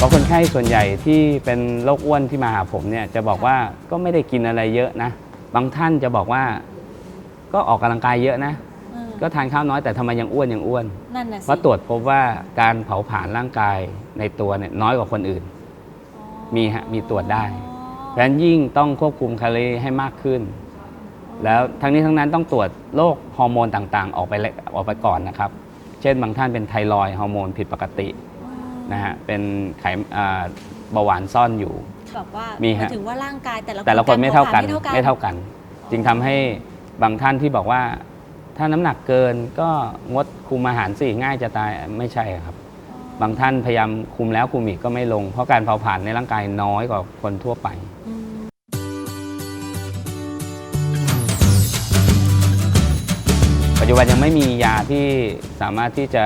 เพราะคนไข้ส่วนใหญ่ที่เป็นโรคอ้วนที่มาหาผมเนี่ยจะบอกว่าก็ไม่ได้กินอะไรเยอะนะ บางท่านจะบอกว่า ก็ออกกำลังกายเยอะนะ อืมก็ทานข้าวน้อยแต่ทำไมยังอ้วนยังอ้วน นั่นน่ะสิเพราะตรวจพบว่าการเผาผลาญร่างกายในตัวเนี่ยน้อยกว่าคนอื่น อ๋อมีฮะมีตรวจได้ เพราะฉะนั้นยิ่งต้องควบคุมแคลอรี่ให้มากขึ้น แล้วทั้งนี้ทั้งนั้นต้องตรวจโรคฮอร์โมนต่างๆ ออกไปเลยออกไปก่อนนะครับ เช่นบางท่านเป็นไทรอยด์ฮอร์โมนผิดปกติอืม นะฮะเป็นไขอ่าเบาหวานซ่อนอยู่ แบบว่ามีหฮะ มายถึงว่าร่างกายแต่ละแต่ละคนไม่เท่ากันรผลไม่เท่ากัน จึงทำให้บางท่านที่บอกว่า ถ้าน้ำหนักเกินก็งดคุมอาหารสิง่ายจะตายไม่ใช่ครับ บางท่านพยายามคุมแล้วคุมอีกก็ไม่ลง เพราะการเผาผลาญในร่างกายน้อยกว่าคนทั่วไป อืมปัจจุบันยังไม่มียาที่สามารถที่จะ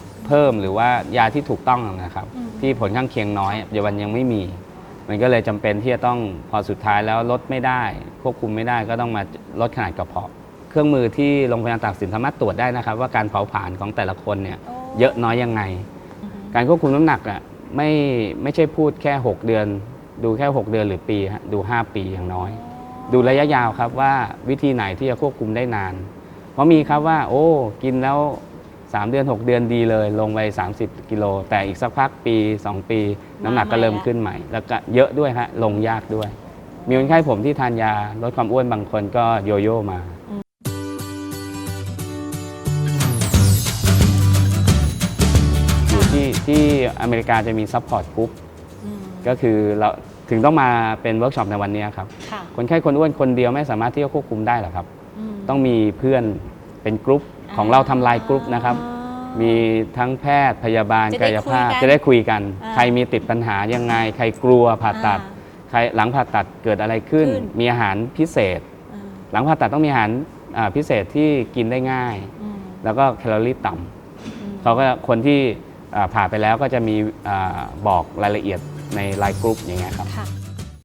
เพิ่มหรือว่ายาที่ถูกต้องนะครับอืมที่ผลข้างเคียงน้อยปัจจุบันยังไม่มี มันก็เลยจำเป็นที่จะต้องพอสุดท้ายแล้วลดไม่ได้ ควบคุมไม่ได้ก็ต้องมาลดขนาดกระเพาะ เครื่องมือที่โรงพยาบาลตากสินสามารถตรวจได้นะครับ ว่าการเผาผลาญของแต่ละคนเนี่ยโเยอะน้อยยังไงอือฮึการควบคุมน้ำหนักอะไม่ไม่ใช่พูดแค่ 6 เดือน ดูแค่ 6 เดือนหรือปีฮะดู 5 ปีอย่างน้อย ดูระยะยาวครับว่าวิธีไหนที่จะควบคุมได้นาน เพราะมีครับว่า โอ้ กินแล้ว 3 เดือน 6 เดือนดีเลย ลงไป 30 กิโล แต่อีกสักพักปี 2 ปี น้ำหนักก็เริ่มขึ้นใหม่ แล้วก็เยอะด้วยฮะลงยากด้วย มีคนไข้ผมที่ทานยาลดความอ้วนบางคนก็โยโย่มาอยู่ที่ที่อเมริกาจะมีซัพพอร์ตกรุ๊ปอืมก็คือเราถึงต้องมาเป็นเวิร์กช็อปในวันนี้ครับค่ะคนไข้คนอ้วนคนเดียวไม่สามารถที่จะควบคุมได้หรอกครับมต้องมีเพื่อนเป็นกรุ๊ป ของเราทำลายกรุ๊ปนะครับอ๋อมีทั้งแพทย์พยาบาลจะได้กายภาพคุยกันจะได้คุยกัน อ่าใครมีติดปัญหายังไง ใครกลัวผ่าตัด อ่ใครหลังผ่าตัดเกิดอะไรขึ้น ขึ้น มีอาหารพิเศษ อ่าหลังผ่าตัดต้องมีอาหารอ่าพิเศษที่กินได้ง่าย อืมแล้วก็แคลอรี่ต่ำอืม เขาก็คนที่อ่าผ่าไปแล้วก็จะมีอาบอกรายละเอียดในไลน์กรุ๊ปอย่างเงี้ยครับ ค่ะ